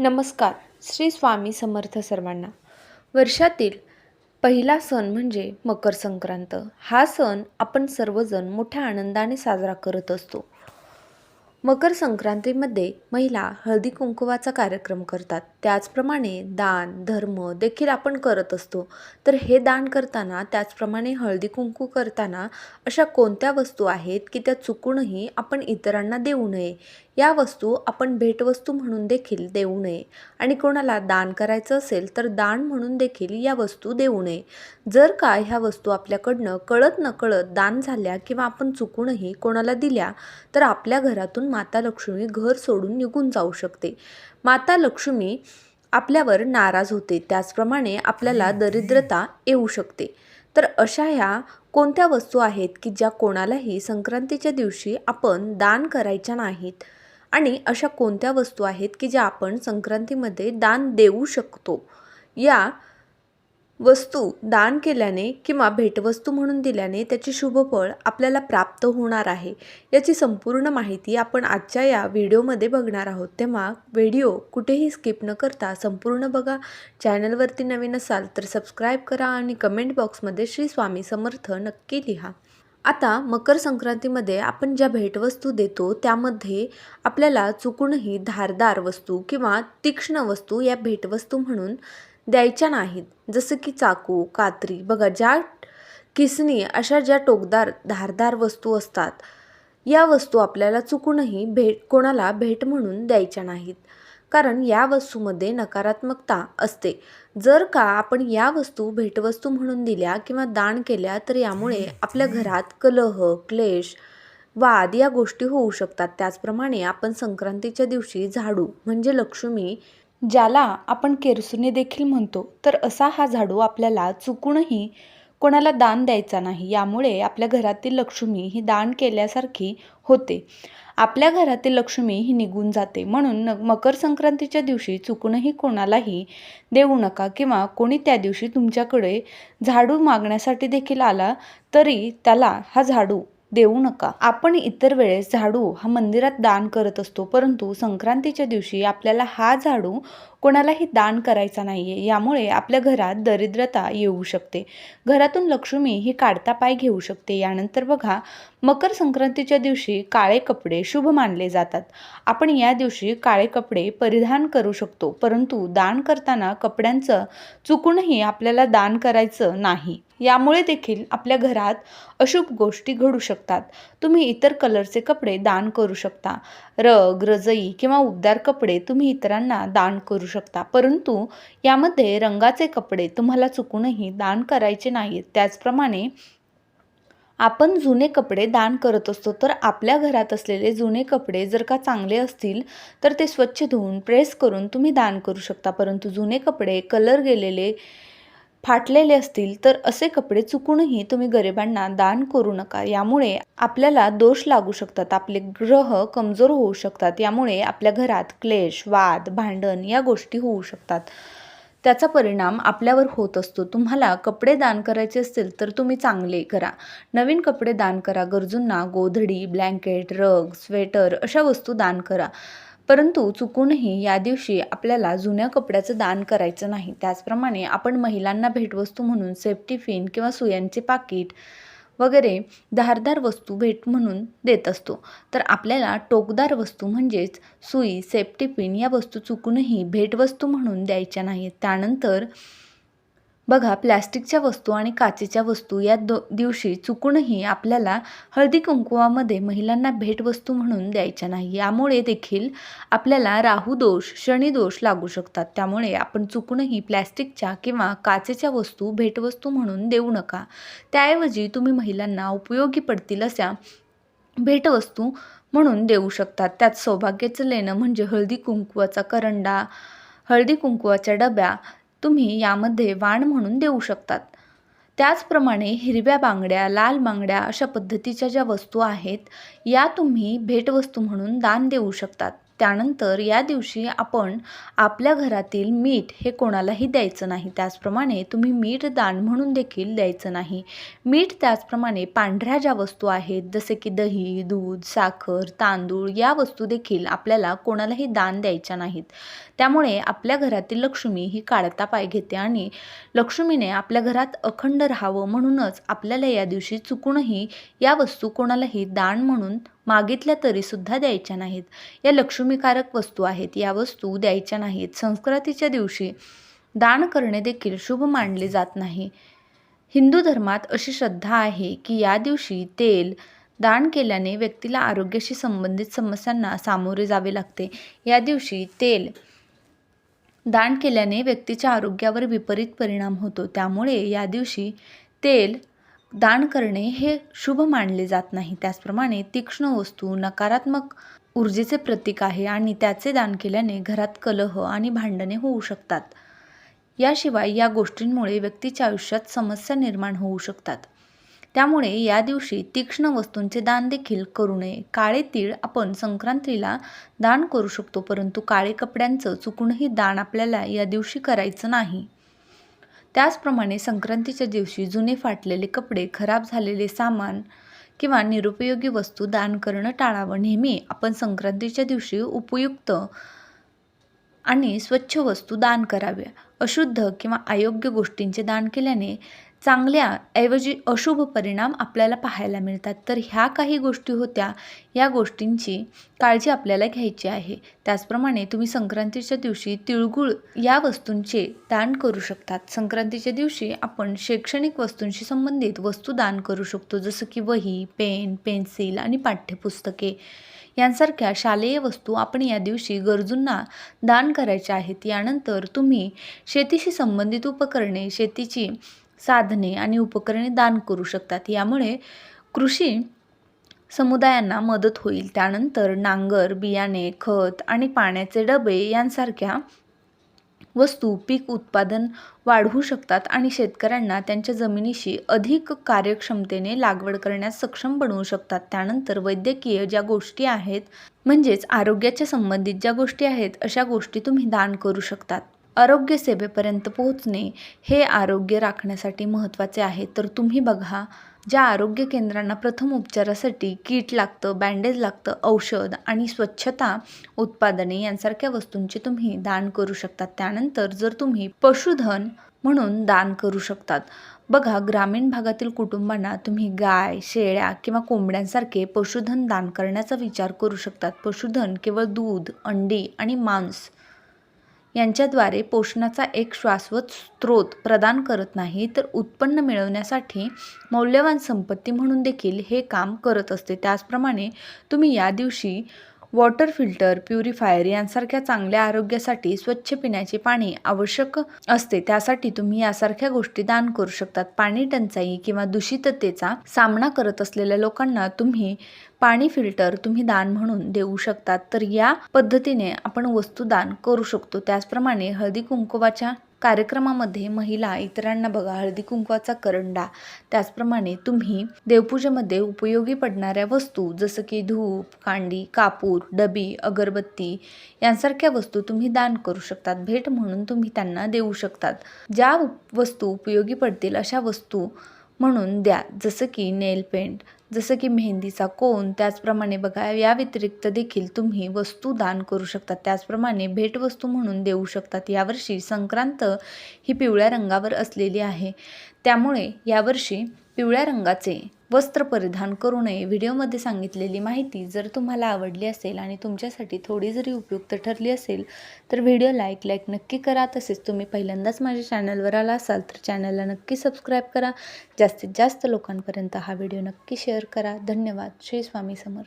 नमस्कार. श्री स्वामी समर्थ सर्वांना. वर्षातील पहिला सण म्हणजे मकर संक्रांत. हा सण आपण सर्वजण मोठ्या आनंदाने साजरा करत असतो. मकर संक्रांतीमध्ये महिला हळदी कुंकवाचा कार्यक्रम करतात. त्याचप्रमाणे दान धर्म देखील आपण करत असतो. तर हे दान करताना त्याचप्रमाणे हळदी कुंकू करताना अशा कोणत्या वस्तू आहेत की त्या चुकूनही आपण इतरांना देऊ नये? या वस्तू आपण भेटवस्तू म्हणून देखील देऊ नये. आणि कोणाला दान करायचं असेल तर दान म्हणून देखील या वस्तू देऊ नये. जर का ह्या वस्तू आपल्याकडनं कळत नकळत दान झाल्या किंवा आपण चुकूनही कोणाला दिल्या तर आपल्या घरातून माता लक्ष्मी घर सोडून निघून जाऊ शकते. माता लक्ष्मी आपल्यावर नाराज होते. त्याचप्रमाणे आपल्याला दरिद्रता येऊ शकते. तर अशा ह्या कोणत्या वस्तू आहेत की ज्या कोणालाही संक्रांतीच्या दिवशी आपण दान करायच्या नाहीत? आणि अशा कोणत्या वस्तू आहेत की ज्या आपण संक्रांतीमध्ये दान देऊ शकतो? या वस्तू दान केल्याने किंवा भेटवस्तू म्हणून दिल्याने त्याचे शुभफळ आपल्याला प्राप्त होणार आहे. याची संपूर्ण माहिती आपण आजच्या या व्हिडिओमध्ये बघणार आहोत. तेव्हा व्हिडिओ कुठेही स्किप न करता संपूर्ण बघा. चॅनलवरती नवीन असाल तर सबस्क्राईब करा आणि कमेंट बॉक्समध्ये श्री स्वामी समर्थ नक्की लिहा. आता मकर संक्रांतीमध्ये आपण ज्या भेटवस्तू देतो त्यामध्ये आपल्याला चुकूनही धारदार वस्तू किंवा तीक्ष्ण वस्तू या भेटवस्तू म्हणून द्यायच्या नाहीत. जसं की चाकू कात्री बघा ज्या किसणी अशा ज्या टोकदार धारदार वस्तू असतात या वस्तू आपल्याला चुकूनही भेट कोणाला भेट म्हणून द्यायच्या नाहीत. कारण या वस्तूमध्ये नकारात्मकता असते. जर का आपण या वस्तू भेटवस्तू म्हणून दिल्या किंवा दान केल्या तर यामुळे आपल्या घरात कलह क्लेश वाद या गोष्टी होऊ शकतात. त्याचप्रमाणे आपण संक्रांतीच्या दिवशी झाडू म्हणजे लक्ष्मी ज्याला आपण केरसुने देखील म्हणतो तर असा हा झाडू आपल्याला चुकूनही कोणाला दान द्यायचा नाही यामुळे आपल्या घरातील लक्ष्मी ही दान केल्यासारखी होते. आपल्या घरातील लक्ष्मी ही निघून जाते. म्हणून मकर संक्रांतीच्या दिवशी चुकूनही कोणालाही देऊ नका किंवा कोणी त्या दिवशी तुमच्याकडे झाडू मागण्यासाठी देखील आला तरी त्याला हा झाडू देऊ नका. आपण इतर वेळेस झाडू हा मंदिरात दान करत असतो परंतु संक्रांतीच्या दिवशी आपल्याला हा झाडू कोणालाही दान करायचा नाही आहे यामुळे आपल्या घरात दरिद्रता येऊ शकते. घरातून लक्ष्मी ही काढता पाय घेऊ शकते. यानंतर बघा मकर संक्रांतीच्या दिवशी काळे कपडे शुभ मानले जातात. आपण या दिवशी काळे कपडे परिधान करू शकतो परंतु दान करताना कपड्यांचं चुकूनही आपल्याला दान करायचं नाही. यामुळे देखील आपल्या घरात अशुभ गोष्टी घडू शकतात. तुम्ही इतर कलरचे कपडे दान करू शकता. रग रजई किंवा उबदार कपडे तुम्ही इतरांना दान करू शकता. परंतु यामध्ये रंगाचे कपडे तुम्हाला चुकूनही दान करायचे नाहीत. त्याचप्रमाणे आपण जुने कपडे दान करत असतो तर आपल्या घरात असलेले जुने कपडे जर का चांगले असतील तर ते स्वच्छ धुवून प्रेस करून तुम्ही दान करू शकता. परंतु जुने कपडे कलर गेलेले फाटलेले असतील तर असे कपडे चुकूनही तुम्ही गरिबांना दान करू नका. यामुळे आपल्याला दोष लागू शकतात आपले ग्रह कमजोर होऊ शकतात यामुळे आपल्या घरात क्लेश वाद भांडण या गोष्टी होऊ शकतात. त्याचा परिणाम आपल्यावर होत असतो. तुम्हाला कपडे दान करायचे असतील तर तुम्ही चांगले करा. नवीन कपडे दान करा. गरजूंना गोधडी ब्लँकेट रग स्वेटर अशा वस्तू दान करा. परंतु चुकूनही या दिवशी आपल्याला जुन्या कपड्याचं दान करायचं नाही. त्याचप्रमाणे आपण महिलांना भेटवस्तू म्हणून सेफ्टी फिन किंवा सुयांचे पाकिट वगैरे धारदार वस्तू भेट म्हणून देत असतो. तर आपल्याला टोकदार वस्तू म्हणजेच सुई सेफ्टी पिन या वस्तू चुकूनही भेटवस्तू म्हणून द्यायच्या नाहीत. त्यानंतर बघा प्लॅस्टिकच्या वस्तू आणि काचेच्या वस्तू या दो दिवशी चुकूनही आपल्याला हळदी कुंकुवामध्ये महिलांना भेटवस्तू म्हणून द्यायच्या नाही. यामुळे देखील आपल्याला राहूदोष शनिदोष लागू शकतात. त्यामुळे आपण चुकूनही प्लॅस्टिकच्या किंवा काचेच्या वस्तू भेटवस्तू म्हणून देऊ नका. त्याऐवजी तुम्ही महिलांना उपयोगी पडतील अशा भेटवस्तू म्हणून देऊ शकतात. त्यात सौभाग्याचं लेणं म्हणजे हळदी कुंकुवाचा करंडा हळदी कुंकुवाच्या डब्या तुम्ही यामध्ये वाण म्हणून देऊ शकतात. त्याचप्रमाणे हिरव्या बांगड्या लाल बांगड्या अशा पद्धतीच्या ज्या वस्तू आहेत या तुम्ही भेटवस्तू म्हणून दान देऊ शकतात. त्यानंतर या दिवशी आपण आपल्या घरातील मीठ हे कोणालाही द्यायचं नाही. त्याचप्रमाणे तुम्ही मीठ दान म्हणून देखील द्यायचं नाही. मीठ त्याचप्रमाणे पांढऱ्या ज्या वस्तू आहेत जसे की दही दूध साखर तांदूळ या वस्तू देखील आपल्याला कोणालाही दान द्यायच्या नाहीत. त्यामुळे आपल्या घरातील लक्ष्मी ही काढता पाय घेते आणि लक्ष्मीने आपल्या घरात अखंड राहावं म्हणूनच आपल्याला या दिवशी चुकूनही या वस्तू कोणालाही दान म्हणून मागितल्या तरीसुद्धा द्यायच्या नाहीत. या लक्ष्मीकारक वस्तू आहेत या वस्तू द्यायच्या नाहीत. संक्रांतीच्या दिवशी दान करणे देखील शुभ मानले जात नाही. हिंदू धर्मात अशी श्रद्धा आहे की या दिवशी तेल दान केल्याने व्यक्तीला आरोग्याशी संबंधित समस्यांना सामोरे जावे लागते. या दिवशी तेल दान केल्याने व्यक्तीच्या आरोग्यावर विपरीत परिणाम होतो. त्यामुळे या दिवशी तेल दान करणे हे शुभ मानले जात नाही. त्याचप्रमाणे तीक्ष्ण वस्तू नकारात्मक ऊर्जेचे प्रतीक आहे आणि त्याचे दान केल्याने घरात कलह आणि भांडणे होऊ शकतात. याशिवाय या गोष्टींमुळे व्यक्तीच्या आयुष्यात समस्या निर्माण होऊ शकतात. त्यामुळे या दिवशी तीक्ष्ण वस्तूंचे दान देखील करू नये. काळे तीळ आपण संक्रांतीला दान करू शकतो परंतु काळे कपड्यांचं चुकूनही दान आपल्याला या दिवशी करायचं नाही. त्याचप्रमाणे संक्रांतीच्या दिवशी जुने फाटलेले कपडे खराब झालेले सामान किंवा निरुपयोगी वस्तू दान करणं टाळावं. नेहमी आपण संक्रांतीच्या दिवशी उपयुक्त आणि स्वच्छ वस्तू दान कराव्या. अशुद्ध किंवा अयोग्य गोष्टींचे दान केल्याने चांगल्या ऐवजी अशुभ परिणाम आपल्याला पाहायला मिळतात. तर ह्या काही गोष्टी होत्या. या गोष्टींची काळजी आपल्याला घ्यायची आहे. त्याचप्रमाणे तुम्ही संक्रांतीच्या दिवशी तिळगुळ या वस्तूंचे दान करू शकतात. संक्रांतीच्या दिवशी आपण शैक्षणिक वस्तूंशी संबंधित वस्तू दान करू शकतो. जसं की वही पेन पेन्सिल आणि पाठ्यपुस्तके. यांसारख्या शालेय वस्तू आपण या दिवशी गरजूंना दान करायच्या आहेत. यानंतर तुम्ही शेतीशी संबंधित उपकरणे शेतीची साधने आणि उपकरणे दान करू शकतात. यामुळे कृषी समुदायांना मदत होईल. त्यानंतर नांगर बियाणे खत आणि पाण्याचे डबे यांसारख्या वस्तू पीक उत्पादन वाढवू शकतात आणि शेतकऱ्यांना त्यांच्या जमिनीशी अधिक कार्यक्षमतेने लागवड करण्यास सक्षम बनवू शकतात. त्यानंतर वैद्यकीय ज्या गोष्टी आहेत म्हणजेच आरोग्याच्या संबंधित ज्या गोष्टी आहेत अशा गोष्टी तुम्ही दान करू शकतात. आरोग्य सेवेपर्यंत पोहोचणे हे आरोग्य राखण्यासाठी महत्त्वाचे आहे. तर तुम्ही बघा ज्या आरोग्य केंद्रांना प्रथम उपचारासाठी किट लागतं बँडेज लागतं औषध आणि स्वच्छता उत्पादने यांसारख्या वस्तूंचे तुम्ही दान करू शकतात. त्यानंतर जर तुम्ही पशुधन म्हणून दान करू शकतात. बघा ग्रामीण भागातील कुटुंबांना तुम्ही गाय शेळ्या किंवा कोंबड्यांसारखे पशुधन दान करण्याचा विचार करू शकतात. पशुधन केवळ दूध अंडी आणि मांस यांच्याद्वारे पोषणाचा एक शाश्वत स्रोत प्रदान करत नाही तर उत्पन्न मिळवण्यासाठी मौल्यवान संपत्ती म्हणून देखील हे काम करत असते. त्याचप्रमाणे तुम्ही या दिवशी वॉटर फिल्टर प्युरिफायर यांसारख्या चांगल्या आरोग्यासाठी स्वच्छ पिण्याचे पाणी आवश्यक असते. त्यासाठी तुम्ही यासारख्या गोष्टी दान करू शकतात पाणी टंचाई किंवा दूषिततेचा सामना करत असलेल्या लोकांना तुम्ही पाणी फिल्टर तुम्ही दान म्हणून देऊ शकतात तर या पद्धतीने आपण वस्तू दान करू शकतो. त्याचप्रमाणे हळदी कुंकवाच्या कार्यक्रमामध्ये महिला इतरांना बघा हळदी कुंकवाचा करंडा. त्याचप्रमाणे तुम्ही देवपूजेमध्ये उपयोगी पडणाऱ्या वस्तू जसं की धूप कांडी कापूर डबी अगरबत्ती यांसारख्या वस्तू तुम्ही दान करू शकतात. भेट म्हणून तुम्ही त्यांना देऊ शकतात. ज्या वस्तू उपयोगी पडतील अशा वस्तू म्हणून द्या जसं की नेल पेंट. जसं की मेहंदीचा कोन त्याचप्रमाणे बघा या व्यतिरिक्त देखील तुम्ही वस्तू दान करू शकतात. त्याचप्रमाणे भेटवस्तू म्हणून देऊ शकतात. यावर्षी संक्रांत ही पिवळ्या रंगावर असलेली आहे. त्यामुळे यावर्षी पिवळ्या रंगाचे वस्त्र परिधान करू नये. व्हिडिओमध्ये सांगितलेली माहिती जर तुम्हाला आवडली असेल आणि तुमच्यासाठी थोडी जरी उपयुक्त ठरली असेल तर व्हिडिओ लाईक लाईक नक्की करा. तसेच तुम्ही पहिल्यांदाच माझ्या चॅनलवर आला असाल तर चॅनलला नक्की सबस्क्राईब करा. जास्तीत जास्त लोकांपर्यंत हा व्हिडिओ नक्की शेअर करा. धन्यवाद. श्री स्वामी समर्थ.